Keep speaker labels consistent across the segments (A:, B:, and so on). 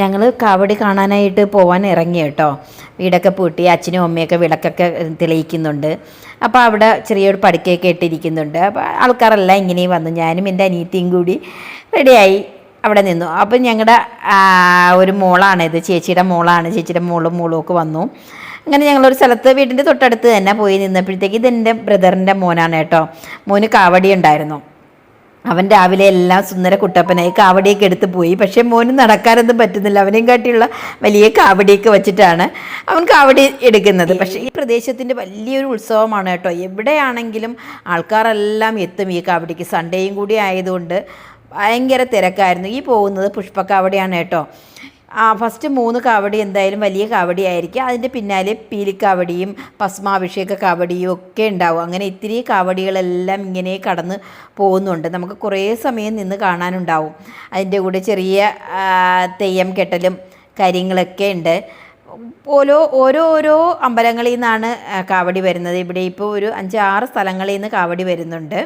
A: ഞങ്ങൾ കാവടി കാണാനായിട്ട് പോവാൻ ഇറങ്ങി കേട്ടോ. വീടൊക്കെ പൂട്ടി അച്ഛനും അമ്മയൊക്കെ വിളക്കൊക്കെ തെളിയിക്കുന്നുണ്ട്. അപ്പോൾ അവിടെ ചെറിയൊരു പടുക്കയൊക്കെ ഇട്ടിരിക്കുന്നുണ്ട്. അപ്പോൾ ആൾക്കാരെല്ലാം ഇങ്ങനെ വന്നു. ഞാനും എന്റെ അനിയത്തിയും കൂടി റെഡിയായി അവിടെ നിന്നു. അപ്പം ഞങ്ങളുടെ ഒരു മോളാണ് ഇത്. ചേച്ചിയുടെ മോളാണ്. ചേച്ചിയുടെ മോളും മോളും ഒക്കെ വന്നു. അങ്ങനെ ഞങ്ങളൊരു സ്ഥലത്ത് വീടിന്റെ തൊട്ടടുത്ത് തന്നെ പോയി നിന്നപ്പോഴത്തേക്ക് ഇതെന്റെ ബ്രദറിന്റെ മോനാണ് കേട്ടോ. മോന് കാവടി ഉണ്ടായിരുന്നു. അവൻ രാവിലെ എല്ലാം സുന്ദര കുട്ടപ്പനായി കാവടിയൊക്കെ എടുത്ത് പോയി. പക്ഷേ മോന് നടക്കാനൊന്നും പറ്റുന്നില്ല. അവനെയും കാട്ടിയുള്ള വലിയ കാവടിയൊക്കെ വെച്ചിട്ടാണ് അവൻ കാവടി എടുക്കുന്നത്. പക്ഷേ ഈ പ്രദേശത്തിന്റെ വലിയൊരു ഉത്സവമാണ് കേട്ടോ. എവിടെയാണെങ്കിലും ആൾക്കാരെല്ലാം എത്തും ഈ കാവടിക്ക്. സൺഡേയും കൂടി ആയതുകൊണ്ട് ഭയങ്കര തിരക്കായിരുന്നു. ഈ പോകുന്നത് പുഷ്പക്കാവടിയാണ് കേട്ടോ. ഫസ്റ്റ് മൂന്ന് കാവടി എന്തായാലും വലിയ കാവടി ആയിരിക്കും. അതിന്റെ പിന്നാലെ പീലിക്കാവടിയും ഭസ്മാഭിഷേക കാവടിയും ഒക്കെ ഉണ്ടാവും. അങ്ങനെ ഇത്തിരി കാവടികളെല്ലാം ഇങ്ങനെ കടന്ന് പോകുന്നുണ്ട്. നമുക്ക് കുറേ സമയം നിന്ന് കാണാനുണ്ടാവും. അതിന്റെ കൂടെ ചെറിയ തെയ്യം കെട്ടലും കാര്യങ്ങളൊക്കെ ഉണ്ട്. ഓരോ ഓരോ ഓരോ അമ്പലങ്ങളിൽ നിന്നാണ് കാവടി വരുന്നത്. ഇവിടെ ഇപ്പോൾ ഒരു അഞ്ച് ആറ് സ്ഥലങ്ങളിൽ നിന്ന് കാവടി വരുന്നുണ്ട്.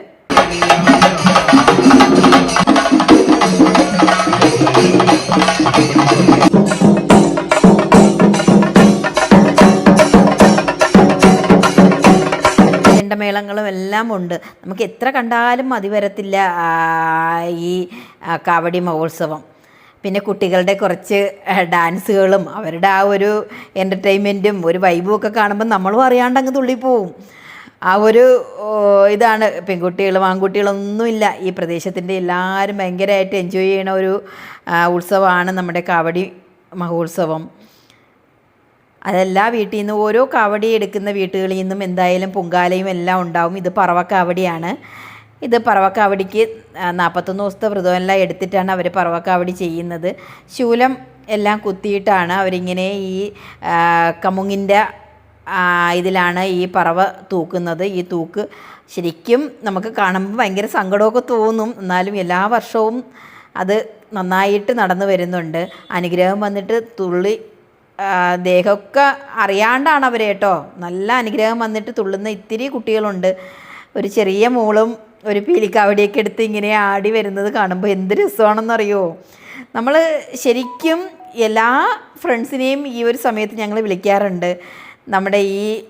A: ചെണ്ടമേളങ്ങളും എല്ലാം ഉണ്ട്. നമുക്ക് എത്ര കണ്ടാലും മതി വരത്തില്ല ഈ കാവടി മഹോത്സവം. പിന്നെ കുട്ടികളുടെ കുറച്ച് ഡാൻസുകളും അവരുടെ ആ ഒരു എന്റർടൈൻമെന്റും ഒരു വൈബും ഒക്കെ കാണുമ്പോൾ നമ്മളും അറിയാണ്ട് അങ്ങ് തുള്ളിപ്പോവും. ആ ഒരു ഇതാണ്. പെൺകുട്ടികളും ആൺകുട്ടികളൊന്നുമില്ല ഈ പ്രദേശത്തിന്റെ എല്ലാവരും ഭയങ്കരമായിട്ട് എൻജോയ് ചെയ്യണ ഒരു ഉത്സവമാണ് നമ്മുടെ കാവടി മഹോത്സവം. അതെല്ലാ വീട്ടിൽ നിന്ന് ഓരോ കാവടി എടുക്കുന്ന വീട്ടുകളിൽ നിന്നും എന്തായാലും പൊങ്കാലയും എല്ലാം ഉണ്ടാവും. ഇത് പറവക്കാവടിയാണ്. ഇത് പറവക്കാവടിക്ക് നാൽപ്പത്തൊന്ന് ദിവസത്തെ വ്രതമെല്ലാം എടുത്തിട്ടാണ് അവർ പറവക്കാവടി ചെയ്യുന്നത്. ശൂലം എല്ലാം കുത്തിയിട്ടാണ് അവരിങ്ങനെ ഈ കമുങ്ങിന്റെ ഇതിലാണ് ഈ പറവ തൂക്കുന്നത്. ഈ തൂക്ക് ശരിക്കും നമുക്ക് കാണുമ്പോൾ ഭയങ്കര സങ്കടമൊക്കെ തോന്നും. എന്നാലും എല്ലാ വർഷവും അത് നന്നായിട്ട് നടന്നു വരുന്നുണ്ട്. അനുഗ്രഹം വന്നിട്ട് തുള്ളി ദേഹമൊക്കെ അറിയാണ്ടാണ് അവർ കേട്ടോ. നല്ല അനുഗ്രഹം വന്നിട്ട് തുള്ളുന്ന ഇത്തിരി കുട്ടികളുണ്ട്. ഒരു ചെറിയ മോളും ഒരു പീലിക്കാവടിയൊക്കെ എടുത്ത് ഇങ്ങനെ ആടി വരുന്നത് കാണുമ്പോൾ എന്ത് രസമാണെന്നറിയോ? നമ്മൾ ശരിക്കും എല്ലാ ഫ്രണ്ട്സിനെയും ഈ ഒരു സമയത്ത് ഞങ്ങൾ വിളിക്കാറുണ്ട്. നമ്മുടെ ഈ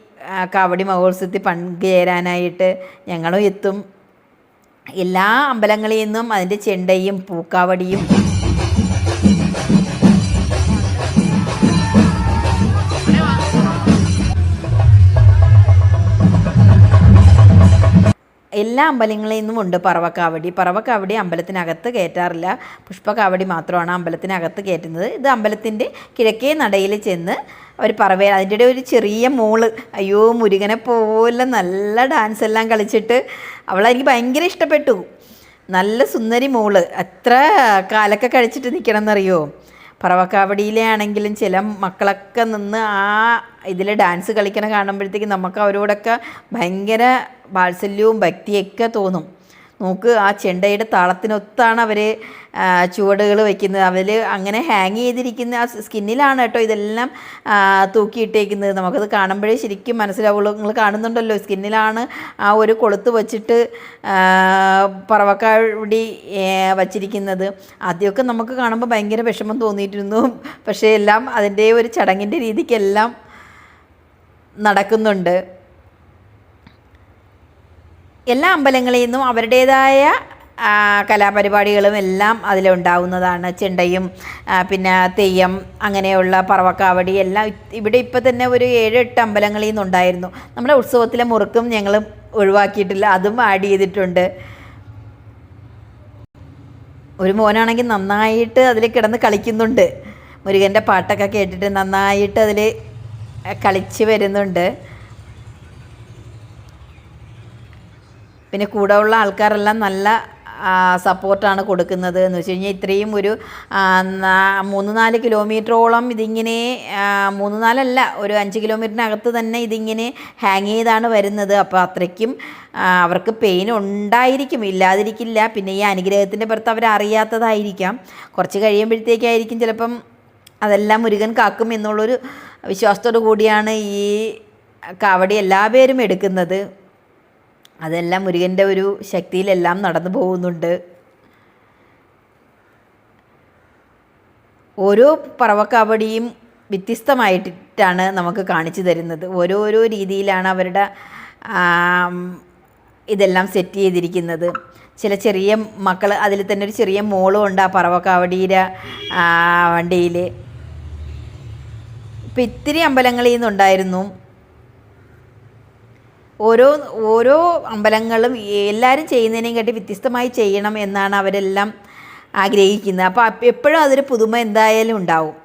A: കവടി മഹോത്സവത്തിൽ പങ്കുചേരാനായിട്ട് ഞങ്ങളും എത്തും. എല്ലാ അമ്പലങ്ങളിൽ നിന്നും അതിന്റെ ചെണ്ടയും പൂക്കാവടിയും എല്ലാ അമ്പലങ്ങളിൽ നിന്നും ഉണ്ട് പറവക്കാവടി. പറവക്കാവടി അമ്പലത്തിനകത്ത് കയറ്റാറില്ല. പുഷ്പക്കാവടി മാത്രമാണ് അമ്പലത്തിനകത്ത് കയറ്റുന്നത്. ഇത് അമ്പലത്തിന്റെ കിഴക്കേ നടയിൽ ചെന്ന് ഒരു പറവേ അതിന്റെ ഒരു ചെറിയ മോൾ. അയ്യോ മുരുകനെ പോലെ നല്ല ഡാൻസ് എല്ലാം കളിച്ചിട്ട് അവളെനിക്ക് ഭയങ്കര ഇഷ്ടപ്പെട്ടു. നല്ല സുന്ദരി മോൾ. എത്ര കാലൊക്കെ കഴിച്ചിട്ട് നിൽക്കണം എന്നറിയോ പറവക്കാവടിയിലെ ആണെങ്കിലും ചില മക്കളൊക്കെ നിന്ന് ആ ഇതിൽ ഡാൻസ് കളിക്കണ കാണുമ്പോഴത്തേക്ക് നമുക്ക് അവരോടൊക്കെ ഭയങ്കര വാത്സല്യവും ഭക്തിയൊക്കെ തോന്നും. നോക്ക് ആ ചെണ്ടയുടെ താളത്തിനൊത്താണ് അവർ ചുവടുകൾ വയ്ക്കുന്നത് അവർ അങ്ങനെ ഹാങ് ചെയ്തിരിക്കുന്ന ആ സ്കിന്നിലാണ് കേട്ടോ ഇതെല്ലാം തൂക്കിയിട്ടേക്കുന്നത്. നമുക്കത് കാണുമ്പോഴേ ശരിക്കും മനസ്സിലാവുള്ളൂ. നിങ്ങൾ കാണുന്നുണ്ടല്ലോ സ്കിന്നിലാണ് ആ ഒരു കൊളുത്ത് വച്ചിട്ട് പറവക്കാടി വച്ചിരിക്കുന്നത്. ആദ്യമൊക്കെ നമുക്ക് കാണുമ്പോൾ ഭയങ്കര വിഷമം തോന്നിയിട്ടിരുന്നു പക്ഷേ എല്ലാം അതിന്റെ ഒരു ചടങ്ങിന്റെ രീതിക്കെല്ലാം നടക്കുന്നുണ്ട്. എല്ലാ അമ്പലങ്ങളിൽ നിന്നും അവരുടേതായ കലാപരിപാടികളും എല്ലാം അതിലുണ്ടാവുന്നതാണ്. ചെണ്ടയും പിന്നെ തെയ്യം അങ്ങനെയുള്ള പറവക്കാവടി എല്ലാം ഇവിടെ ഇപ്പോൾ തന്നെ ഒരു ഏഴ് എട്ട് അമ്പലങ്ങളിൽ നിന്നുണ്ടായിരുന്നു. നമ്മുടെ ഉത്സവത്തിലെ മുറുക്കും ഞങ്ങൾ ഒഴിവാക്കിയിട്ടില്ല അതും ആഡ് ചെയ്തിട്ടുണ്ട്. ഒരു മോനാണെങ്കിൽ നന്നായിട്ട് അതിൽ കിടന്ന് കളിക്കുന്നുണ്ട്. മുരുകന്റെ പാട്ടൊക്കെ കേട്ടിട്ട് നന്നായിട്ട് അതിൽ കളിച്ച് വരുന്നുണ്ട്. പിന്നെ കൂടെ ഉള്ള ആൾക്കാരെല്ലാം നല്ല സപ്പോർട്ടാണ് കൊടുക്കുന്നത് എന്ന് വെച്ച് കഴിഞ്ഞാൽ ഇത്രയും ഒരു മൂന്ന് നാല് കിലോമീറ്ററോളം ഇതിങ്ങനെ മൂന്ന് നാലല്ല ഒരു അഞ്ച് കിലോമീറ്ററിനകത്ത് തന്നെ ഇതിങ്ങനെ ഹാങ് ചെയ്താണ് വരുന്നത്. അപ്പോൾ അത്രയ്ക്കും അവർക്ക് പെയിൻ ഉണ്ടായിരിക്കും. ഇല്ലാതിരിക്കില്ല. പിന്നെ ഈ അനുഗ്രഹത്തിന്റെ പുറത്ത് അവരറിയാത്തതായിരിക്കാം. കുറച്ച് കഴിയുമ്പോഴത്തേക്കായിരിക്കും ചിലപ്പം അതെല്ലാം മുരുകൻ കാക്കും എന്നുള്ളൊരു വിശ്വാസത്തോടു കൂടിയാണ് ഈ കാവടി എല്ലാ പേരും എടുക്കുന്നത്. അതെല്ലാം മുരുകന്റെ ഒരു ശക്തിയിലെല്ലാം നടന്നു പോകുന്നുണ്ട്. ഓരോ പറവക്കാവടിയും വ്യത്യസ്തമായിട്ടാണ് നമുക്ക് കാണിച്ചു തരുന്നത്. ഓരോരോ രീതിയിലാണ് അവരുടെ ഇതെല്ലാം സെറ്റ് ചെയ്തിരിക്കുന്നത്. ചില ചെറിയ മക്കൾ അതിൽ തന്നെ ഒരു ചെറിയ മോളും ഉണ്ട് ആ പറവക്കാവടിയുടെ വണ്ടിയിൽ ഇപ്പം ഇത്തിരി അമ്പലങ്ങളിൽ നിന്നുണ്ടായിരുന്നു ഓരോ ഓരോ അമ്പലങ്ങളും എല്ലാവരും ചെയ്യുന്നതിനെയും കാട്ടി വ്യത്യസ്തമായി ചെയ്യണം എന്നാണ് അവരെല്ലാം ആഗ്രഹിക്കുന്നത്. അപ്പോൾ എപ്പോഴും അതൊരു പുതുമ എന്തായാലും ഉണ്ടാവും.